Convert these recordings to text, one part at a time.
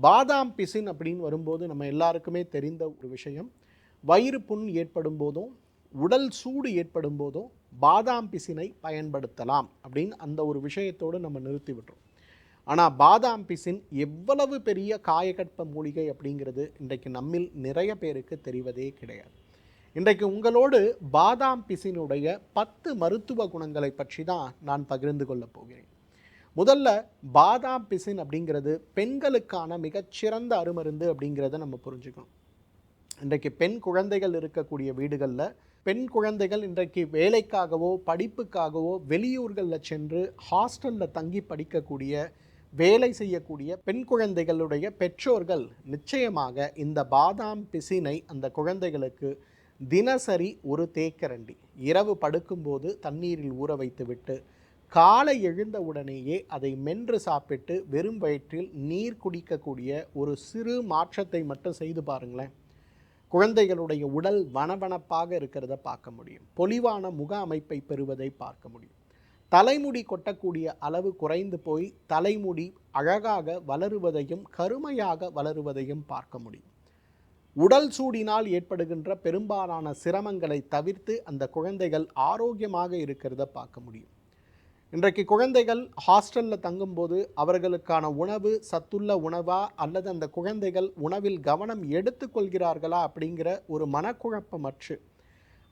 பாதாம் பிசின் அப்படின்னு வரும்போது நம்ம எல்லாருக்குமே தெரிந்த ஒரு விஷயம். வயிறு புண் ஏற்படும் போதும் உடல் சூடு ஏற்படும் போதும் பாதாம் பிசினை பயன்படுத்தலாம் அப்படின்னு அந்த ஒரு விஷயத்தோடு நம்ம நிறுத்தி விட்டுரும் ஆனால் பாதாம் பிசின் எவ்வளவு பெரிய காயகற்ப மூலிகை அப்படிங்கிறது இன்றைக்கு நம்மில் நிறைய பேருக்கு தெரிவதே கிடையாது. இன்றைக்கு உங்களோடு பாதாம் பிசினுடைய பத்து மருத்துவ குணங்களை பற்றி தான் நான் பகிர்ந்து கொள்ளப் போகிறேன். முதல்ல பாதாம் பிசின் அப்படிங்கிறது பெண்களுக்கான மிகச்சிறந்த அருமருந்து அப்படிங்கிறத நம்ம புரிஞ்சுக்கணும். இன்றைக்கு பெண் குழந்தைகள் இருக்கக்கூடிய வீடுகளில் பெண் குழந்தைகள் இன்றைக்கு வேலைக்காகவோ படிப்புக்காகவோ வெளியூர்களில் சென்று ஹாஸ்டலில் தங்கி படிக்கக்கூடிய வேலை செய்யக்கூடிய பெண் குழந்தைகளுடைய பெற்றோர்கள் நிச்சயமாக இந்த பாதாம் பிசினை அந்த குழந்தைகளுக்கு தினசரி ஒரு தேக்கரண்டி இரவு படுக்கும்போது தண்ணீரில் ஊற வைத்துவிட்டு காலை எழுந்த உடனேயே அதை மென்று சாப்பிட்டு வெறும் வயிற்றில் நீர் குடிக்கக்கூடிய ஒரு சிறு மாற்றத்தை மட்டும் செய்து பாருங்களேன். குழந்தைகளுடைய உடல் வனவனப்பாக இருக்கிறத பார்க்க முடியும். பொலிவான முக அமைப்பை பெறுவதை பார்க்க முடியும். தலைமுடி கொட்டக்கூடிய அளவு குறைந்து போய் தலைமுடி அழகாக வளருவதையும் கருமையாக வளருவதையும் பார்க்க முடியும். உடல் சூடினால் ஏற்படுகின்ற பெரும்பாலான சிரமங்களை தவிர்த்து அந்த குழந்தைகள் ஆரோக்கியமாக இருக்கிறத பார்க்க முடியும். இன்றைக்கு குழந்தைகள் ஹாஸ்டலில் தங்கும்போது அவர்களுக்கான உணவு சத்துள்ள உணவா அல்லது அந்த குழந்தைகள் உணவில் கவனம் எடுத்துக்கொள்கிறார்களா அப்படிங்கிற ஒரு மனக்குழப்பமற்று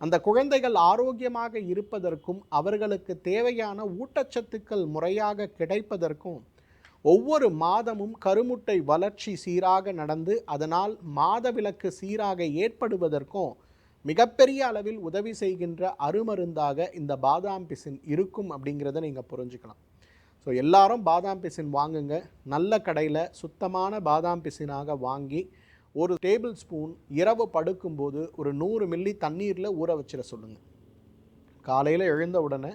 அந்த குழந்தைகள் ஆரோக்கியமாக இருப்பதற்கும் அவர்களுக்கு தேவையான ஊட்டச்சத்துக்கள் முறையாக கிடைப்பதற்கும் ஒவ்வொரு மாதமும் கருமுட்டை வளர்ச்சி சீராக நடந்து அதனால் மாதவிலக்கு சீராக ஏற்படுவதற்கும் மிகப்பெரிய அளவில் உதவி செய்கின்ற அருமருந்தாக இந்த பாதாம் பிசின் இருக்கும் அப்படிங்கிறத நீங்கள் புரிஞ்சுக்கலாம். ஸோ எல்லாரும் பாதாம் பிசின் வாங்குங்க. நல்ல கடையில் சுத்தமான பாதாம் பிசினாக வாங்கி ஒரு டேபிள் ஸ்பூன் இரவு படுக்கும்போது ஒரு நூறு மில்லி தண்ணீரில் ஊற வச்சிட சொல்லுங்கள் காலையில் எழுந்த உடனே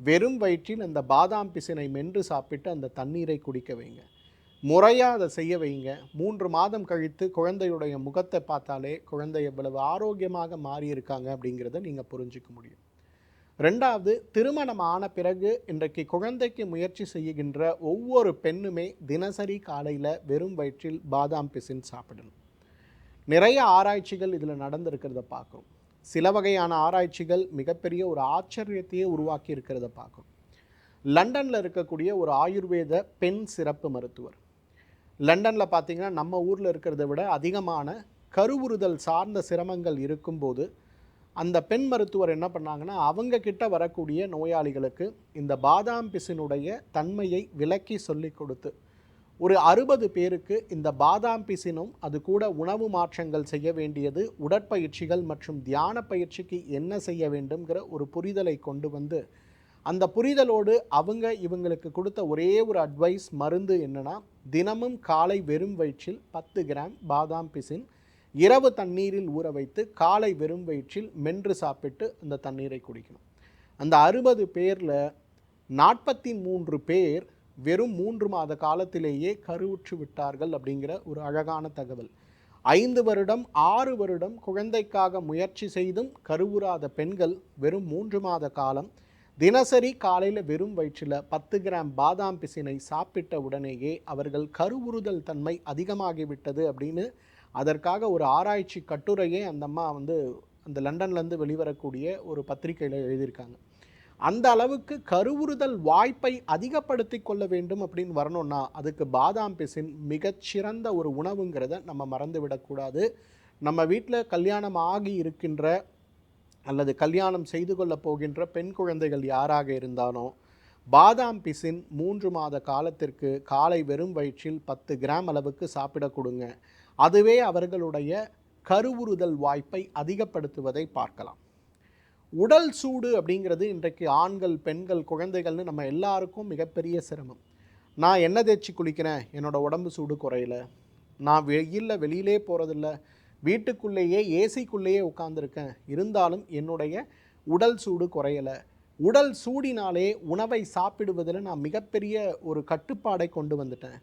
வெறும் வயிற்றில் அந்த பாதாம் பிசினை மென்று சாப்பிட்டு அந்த தண்ணீரை குடிக்க வைங்க. முறையாக அதை செய்ய வைங்க. மூன்று மாதம் கழித்து குழந்தையுடைய முகத்தை பார்த்தாலே குழந்தை எவ்வளவு ஆரோக்கியமாக மாறி இருக்காங்க அப்படிங்கிறத நீங்கள் புரிஞ்சிக்க முடியும். ரெண்டாவது திருமணம் ஆன பிறகு இன்றைக்கு குழந்தைக்கு முயற்சி செய்கின்ற ஒவ்வொரு பெண்ணுமே தினசரி காலையில் வெறும் வயிற்றில் பாதாம் பிசின் சாப்பிடணும். நிறைய ஆராய்ச்சிகள் இதில் நடந்திருக்கிறத பார்க்குறோம். சில வகையான ஆராய்ச்சிகள் மிகப்பெரிய ஒரு ஆச்சரியத்தையே உருவாக்கி இருக்கிறத பார்க்குறோம். லண்டனில் இருக்கக்கூடிய ஒரு ஆயுர்வேத பெண் சிறப்பு மருத்துவர். லண்டனில் பார்த்தீங்கன்னா நம்ம ஊரில் இருக்கிறத விட அதிகமான கருவுறுதல் சார்ந்த சிரமங்கள் இருக்கும்போது அந்த பெண் மருத்துவர் என்ன பண்ணாங்கன்னா அவங்க கிட்ட வரக்கூடிய நோயாளிகளுக்கு இந்த பாதாம் பிசினுடைய தன்மையை விளக்கி சொல்லி கொடுத்து ஒரு அறுபது பேருக்கு இந்த பாதாம் பிசினும் அது கூட உணவு மாற்றங்கள் செய்ய வேண்டியது உடற்பயிற்சிகள் மற்றும் தியான பயிற்சிக்கு என்ன செய்ய வேண்டும்ங்கிற ஒரு புரிதலை கொண்டு வந்து அந்த புரிதலோடு அவங்க இவங்களுக்கு கொடுத்த ஒரே ஒரு அட்வைஸ் மருந்து என்னென்னா தினமும் காலை வெறும் வயிற்றில் பத்து கிராம் பாதாம் பிசின் இரவு தண்ணீரில் ஊற வைத்து காலை வெறும் வயிற்றில் மென்று சாப்பிட்டு அந்த தண்ணீரை குடிக்கணும். அந்த அறுபது பேரில் நாற்பத்தி மூன்று பேர் வெறும் மூன்று மாத காலத்திலேயே கருவுற்று விட்டார்கள் அப்படிங்கிற ஒரு அழகான தகவல். ஐந்து வருடம் ஆறு வருடம் குழந்தைக்காக முயற்சி செய்தும் கருவுறாத பெண்கள் வெறும் மூன்று மாத காலம் தினசரி காலையில் வெறும் வயிற்றில் பத்து கிராம் பாதாம் பிசினை சாப்பிட்ட உடனேயே அவர்கள் கருவுறுதல் தன்மை அதிகமாகிவிட்டது அப்படின்னு அதற்காக ஒரு ஆராய்ச்சி கட்டுரையே அந்த அம்மா வந்து அந்த லண்டன்லேருந்து வெளிவரக்கூடிய ஒரு பத்திரிகையில் எழுதியிருக்காங்க. அந்த அளவுக்கு கருவுறுதல் வாய்ப்பை அதிகப்படுத்தி கொள்ள வேண்டும் அப்படின்னு வரணும்னா அதுக்கு பாதாம் பிசின் மிகச்சிறந்த ஒரு உணவுங்கிறத நம்ம மறந்து விடக்கூடாது நம்ம வீட்டில் கல்யாணம் ஆகி இருக்கின்ற அல்லது கல்யாணம் செய்து கொள்ளப் போகின்ற பெண் குழந்தைகள் யாராக இருந்தாலும் பாதாம் பிசின் மூன்று மாத காலத்திற்கு காலை வெறும் வயிற்றில் பத்து கிராம் அளவுக்கு சாப்பிட கொடுங்க. அதுவே அவர்களுடைய கருவுறுதல் வாய்ப்பை அதிகப்படுத்துவதை பார்க்கலாம். உடல் சூடு அப்படிங்கிறது இன்றைக்கு ஆண்கள் பெண்கள் குழந்தைகள்னு நம்ம எல்லாருக்கும் மிகப்பெரிய சிரமம். நான் எண்ணெய் தேய்ச்சி குளிக்கிறேன்? என்னோட உடம்பு சூடு குறையல. நான் வெயிலில் வெளியிலே போகிறதில்ல வீட்டுக்குள்ளேயே ஏசிக்குள்ளேயே உட்காந்துருக்கேன் இருந்தாலும் என்னுடைய உடல் சூடு குறையலை. உடல் சூடினாலே உணவை சாப்பிடுவதில் நான் மிகப்பெரிய ஒரு கட்டுப்பாடை கொண்டு வந்துட்டேன்.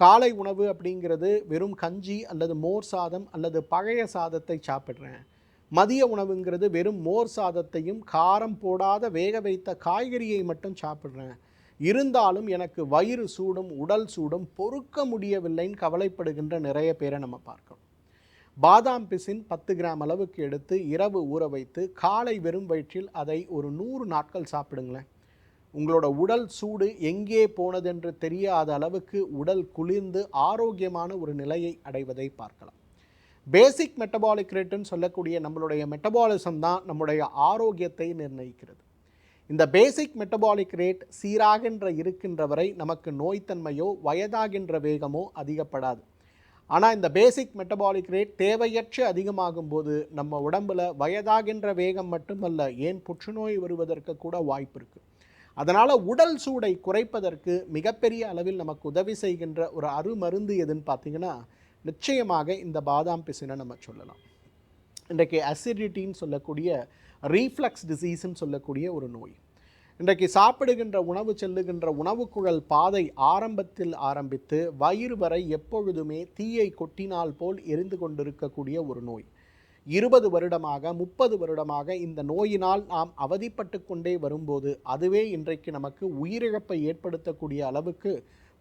காலை உணவு அப்படிங்கிறது வெறும் கஞ்சி அல்லது மோர் சாதம் அல்லது பழைய சாதத்தை சாப்பிட்றேன். மதிய உணவுங்கிறது வெறும் மோர் சாதத்தையும் காரம் போடாத வேக வைத்த காய்கறியை மட்டும் சாப்பிட்றேன். இருந்தாலும் எனக்கு வயிறு சூடும் உடல் சூடும் பொறுக்க முடியவில்லைன்னு கவலைப்படுகின்ற நிறைய பேரை நம்ம பார்க்கணும் பாதாம் பிசின் பத்து கிராம் அளவுக்கு எடுத்து இரவு ஊற வைத்து காலை வெறும் வயிற்றில் அதை ஒரு நூறு நாட்கள் சாப்பிடுங்களேன். உங்களோட உடல் சூடு எங்கே போனதென்று தெரியாத அளவுக்கு உடல் குளிர்ந்து ஆரோக்கியமான ஒரு நிலையை அடைவதை பார்க்கலாம். பேசிக் மெட்டபாலிக் ரேட்டுன்னு சொல்லக்கூடிய நம்மளுடைய மெட்டபாலிசம் தான் நம்முடைய ஆரோக்கியத்தை நிர்ணயிக்கிறது. இந்த பேசிக் மெட்டபாலிக் ரேட் சீராகின்ற இருக்கின்ற வரை நமக்கு நோய்த்தன்மையோ வயதாகின்ற வேகமோ அதிகப்படாது. ஆனால் இந்த பேசிக் மெட்டபாலிக் ரேட் தேவையற்று அதிகமாகும் போது நம்ம உடம்புல வயதாகின்ற வேகம் மட்டுமல்ல ஏன் புற்றுநோய் வருவதற்கு கூட வாய்ப்பு இருக்குது அதனால் உடல் சூடை குறைப்பதற்கு மிகப்பெரிய அளவில் நமக்கு உதவி செய்கின்ற ஒரு அருமருந்து எதுன்னு பார்த்தீங்கன்னா நிச்சயமாக இந்த பாதாம் பிசினை நம்ம சொல்லலாம். இன்றைக்கு அசிடிட்டின்னு சொல்லக்கூடிய ரீஃப்ளக்ஸ் டிசீஸ்ன்னு சொல்லக்கூடிய ஒரு நோய். இன்றைக்கு சாப்பிடுகின்ற உணவு செல்லுகின்ற உணவுக்குழல் பாதை ஆரம்பத்தில் ஆரம்பித்து வயிறு வரை எப்பொழுதுமே தீயை கொட்டினால் போல் எரிந்து கொண்டிருக்கக்கூடிய ஒரு நோய். இருபது வருடமாக முப்பது வருடமாக இந்த நோயினால் நாம் அவதிப்பட்டு கொண்டே வரும்போது அதுவே இன்றைக்கு நமக்கு உயிரிழப்பை ஏற்படுத்தக்கூடிய அளவுக்கு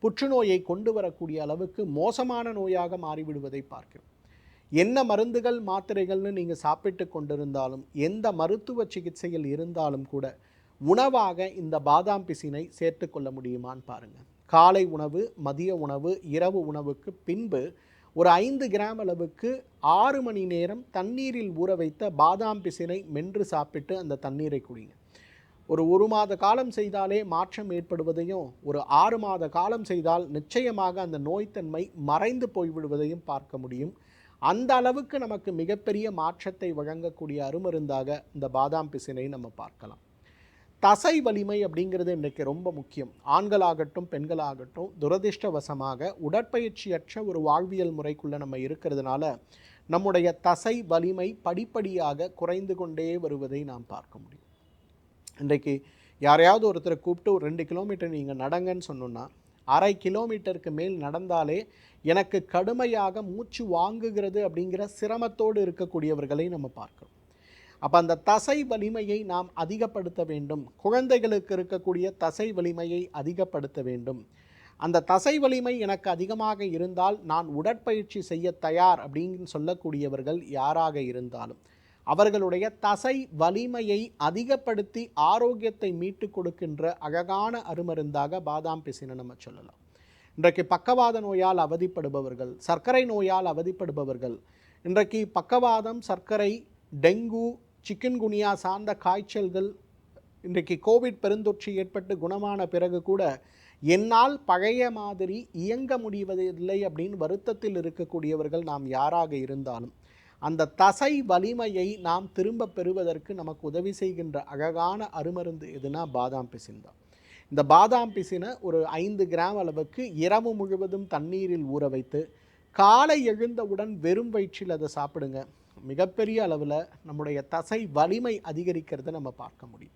புற்றுநோயை கொண்டு வரக்கூடிய அளவுக்கு மோசமான நோயாக மாறிவிடுவதை பார்க்கிறோம். என்ன மருந்துகள் மாத்திரைகள்னு நீங்கள் சாப்பிட்டு கொண்டிருந்தாலும் எந்த மருத்துவ சிகிச்சையில் இருந்தாலும் கூட உணவாக இந்த பாதாம் பிசினை சேர்த்து கொள்ள முடியுமான்னு பாருங்கள் காலை உணவு மதிய உணவு இரவு உணவுக்கு பின்பு ஒரு ஐந்து கிராம் அளவுக்கு ஆறு மணி நேரம் தண்ணீரில் ஊற வைத்த பாதாம் பிசினை மென்று சாப்பிட்டு அந்த தண்ணீரை குடிங்க. ஒரு ஒரு மாத காலம் செய்தாலே மாற்றம் ஏற்படுவதையும் ஒரு ஆறு மாத காலம் செய்தால் நிச்சயமாக அந்த நோய்த்தன்மை மறைந்து போய்விடுவதையும் பார்க்க முடியும். அந்த அளவுக்கு நமக்கு மிகப்பெரிய மாற்றத்தை வழங்கக்கூடிய அருமருந்தாக இந்த பாதாம் பிசினை நம்ம பார்க்கலாம். தசை வலிமை அப்படிங்கிறது இன்றைக்கு ரொம்ப முக்கியம். ஆண்களாகட்டும் பெண்களாகட்டும் துரதிர்ஷ்டவசமாக உடற்பயிற்சியற்ற ஒரு வாழ்வியல் முறைக்குள்ளே நம்ம இருக்கிறதுனால நம்முடைய தசை வலிமை படிப்படியாக குறைந்து கொண்டே வருவதை நாம் பார்க்க முடியும். இன்றைக்கு யாரையாவது ஒருத்தரை கூப்பிட்டு ஒரு ரெண்டு கிலோமீட்டர் நீங்கள் நடங்கன்னு சொன்னோன்னா அரை கிலோமீட்டருக்கு மேல் நடந்தாலே எனக்கு கடுமையாக மூச்சு வாங்குகிறது அப்படிங்கிற சிரமத்தோடு இருக்கக்கூடியவர்களை நம்ம பார்க்கிறோம். அப்போ அந்த தசை வலிமையை நாம் அதிகப்படுத்த வேண்டும். குழந்தைகளுக்கு இருக்கக்கூடிய தசை வலிமையை அதிகப்படுத்த வேண்டும். அந்த தசை வலிமை எனக்கு அதிகமாக இருந்தால் நான் உடற்பயிற்சி செய்ய தயார் அப்படின்னு சொல்லக்கூடியவர்கள் யாராக இருந்தாலும் அவர்களுடைய தசை வலிமையை அதிகப்படுத்தி ஆரோக்கியத்தை மீட்டு கொடுக்கின்ற அழகான அருமருந்தாக பாதாம் பிசினை நம்ம சொல்லலாம். இன்றைக்கு பக்கவாத நோயால் அவதிப்படுபவர்கள் சர்க்கரை நோயால் அவதிப்படுபவர்கள் இன்றைக்கு பக்கவாதம் சர்க்கரை டெங்கு சிக்கன்குனியா சார்ந்த காய்ச்சல்கள் இன்றைக்கு கோவிட் பெருந்தொற்று ஏற்பட்டு குணமான பிறகு கூட என்னால் பழைய மாதிரி இயங்க முடிவதில்லை அப்படின்னு வருத்தத்தில் இருக்கக்கூடியவர்கள் நாம் யாராக இருந்தாலும் அந்த தசை வலிமையை நாம் திரும்ப பெறுவதற்கு நமக்கு உதவி செய்கின்ற அழகான அருமருந்து எதுனா பாதாம் பிசின் தான். இந்த பாதாம் பிசினை ஒரு ஐந்து கிராம் அளவுக்கு இரவு முழுவதும் தண்ணீரில் ஊற வைத்து காலை எழுந்தவுடன் வெறும் வயிற்றில் அதை சாப்பிடுங்க. மிகப்பெரிய அளவில் நம்முடைய தசை வலிமை அதிகரிக்கிறத நம்ம பார்க்க முடியும்.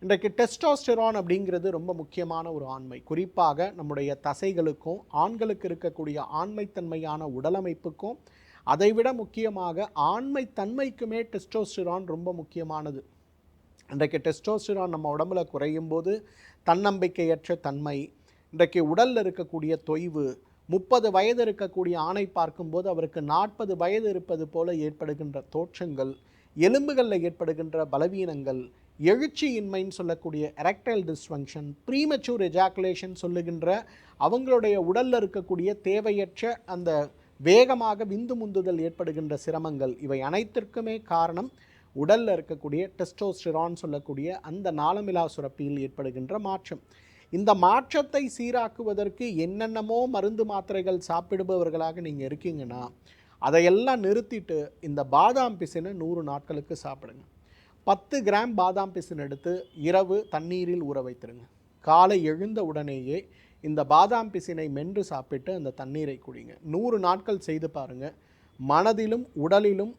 இன்றைக்கு டெஸ்டாஸ்டெரான் அப்படிங்கிறது ரொம்ப முக்கியமான ஒரு ஆண்மை. குறிப்பாக நம்முடைய தசைகளுக்கும் ஆண்களுக்கு இருக்கக்கூடிய ஆண்மைத்தன்மையான உடலமைப்புக்கும் அதைவிட முக்கியமாக ஆண்மை தன்மைக்குமே டெஸ்டோஸ்டிரான் ரொம்ப முக்கியமானது. இன்றைக்கு டெஸ்டோஸ்டிரான் நம்ம உடம்புல குறையும் போது தன்னம்பிக்கையற்ற தன்மை இன்றைக்கு உடலில் இருக்கக்கூடிய தொய்வு முப்பது வயது இருக்கக்கூடிய ஆணை பார்க்கும்போது அவருக்கு நாற்பது வயது இருப்பது போல ஏற்படுகின்ற தோற்றங்கள் எலும்புகளில் ஏற்படுகின்ற பலவீனங்கள் எழுச்சியின்மைன்னு சொல்லக்கூடிய எரக்டைல் டிஸ்ஃபங்க்ஷன் ப்ரீமச்சூர் எஜாக்குலேஷன் சொல்லுகின்ற அவங்களுடைய உடலில் இருக்கக்கூடிய தேவையற்ற அந்த வேகமாக விந்து முந்துதல் ஏற்படுகின்ற சிரமங்கள் இவை அனைத்திற்குமே காரணம் உடலில் இருக்கக்கூடிய டெஸ்டோஸ்டிரான் சொல்லக்கூடிய அந்த நாளமிலா சுரப்பியில் ஏற்படுகின்ற மாற்றம். இந்த மாற்றத்தை சீராக்குவதற்கு என்னென்னமோ மருந்து மாத்திரைகள் சாப்பிடுபவர்களாக நீங்கள் இருக்கீங்கன்னா அதையெல்லாம் நிறுத்திட்டு இந்த பாதாம் பிசினை நூறு நாட்களுக்கு சாப்பிடுங்க. பத்து கிராம் பாதாம் பிசின் எடுத்து இரவு தண்ணீரில் ஊற வைத்திருங்க. காலை எழுந்த உடனேயே இந்த பாதாம் பிசினை மென்று சாப்பிட்டு அந்த தண்ணீரை குடிங்க. நூறு நாட்கள் செய்து பாருங்கள் மனதிலும் உடலிலும்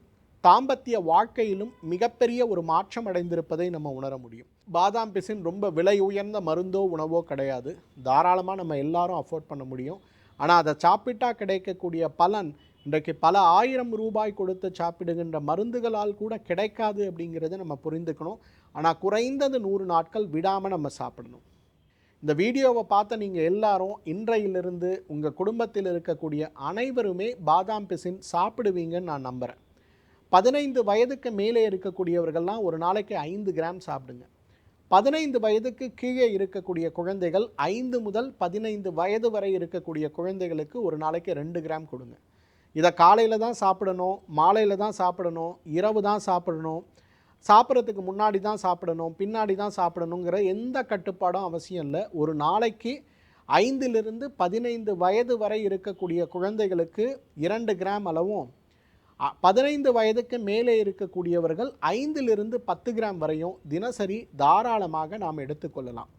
தாம்பத்திய வாழ்க்கையிலும் மிகப்பெரிய ஒரு மாற்றம் அடைந்திருப்பதை நம்ம உணர முடியும். பாதாம் பிசின் ரொம்ப விலை உயர்ந்த மருந்தோ உணவோ கிடையாது. தாராளமாக நம்ம எல்லாரும் அஃபோர்ட் பண்ண முடியும். ஆனால் அதை சாப்பிட்டா கிடைக்கக்கூடிய பலன் இன்றைக்கு பல ஆயிரம் ரூபாய் கொடுத்து சாப்பிடுகின்ற மருந்துகளால் கூட கிடைக்காது அப்படிங்கிறத நம்ம புரிந்துக்கணும். ஆனால் குறைந்தது நூறு நாட்கள் விடாமல் நம்ம சாப்பிடணும். இந்த வீடியோவை பார்த்த நீங்கள் எல்லாரும் இன்றையிலிருந்து உங்கள் குடும்பத்தில் இருக்கக்கூடிய அனைவருமே பாதாம் பிசின் சாப்பிடுவீங்கன்னு நான் நம்புகிறேன் பதினைந்து வயதுக்கு மேலே இருக்கக்கூடியவர்கள்லாம் ஒரு நாளைக்கு ஐந்து கிராம் சாப்பிடுங்க. பதினைந்து வயதுக்கு கீழே இருக்கக்கூடிய குழந்தைகள் ஐந்து முதல் பதினைந்து வயது வரை இருக்கக்கூடிய குழந்தைகளுக்கு ஒரு நாளைக்கு ரெண்டு கிராம் கொடுங்க. இதை காலையில் தான் சாப்பிடணும் மாலையில் தான் சாப்பிடணும் இரவு தான் சாப்பிடணும் சாப்பிட்றதுக்கு முன்னாடி தான் சாப்பிடணும் பின்னாடி தான் சாப்பிடணுங்கிற எந்த கட்டுப்பாடும் அவசியம் இல்லை. ஒரு நாளைக்கு ஐந்திலிருந்து பதினைந்து வயது வரை இருக்கக்கூடிய குழந்தைகளுக்கு இரண்டு கிராம் அளவும் பதினைந்து வயதுக்கு மேலே இருக்கக்கூடியவர்கள் ஐந்திலிருந்து பத்து கிராம் வரையும் தினசரி தாராளமாக நாம் எடுத்துக்கொள்ளலாம்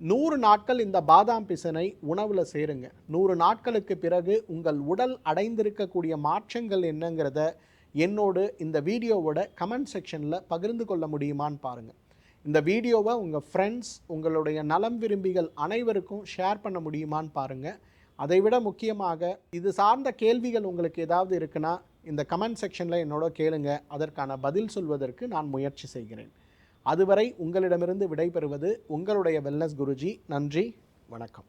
நூறு நாட்கள் இந்த பாதாம் பிசனை உணவில் சேருங்க. நூறு நாட்களுக்கு பிறகு உங்கள் உடல் அடைந்திருக்கக்கூடிய மாற்றங்கள் என்னங்கிறத என்னோடு இந்த வீடியோவோட கமெண்ட் செக்ஷனில் பகிர்ந்து கொள்ள முடியுமான்னு பாருங்கள் இந்த வீடியோவை உங்கள் ஃப்ரெண்ட்ஸ் உங்களுடைய நலம் விரும்பிகள் அனைவருக்கும் ஷேர் பண்ண முடியுமான்னு பாருங்கள் அதைவிட முக்கியமாக இது சார்ந்த கேள்விகள் உங்களுக்கு ஏதாவது இருக்குன்னா இந்த கமெண்ட் செக்ஷனில் என்னோட கேளுங்க. அதற்கான பதில் சொல்வதற்கு நான் முயற்சி செய்கிறேன். அதுவரை உங்களிடமிருந்து விடைபெறுவது உங்களுடைய வெல்னஸ் குருஜி. நன்றி வணக்கம்.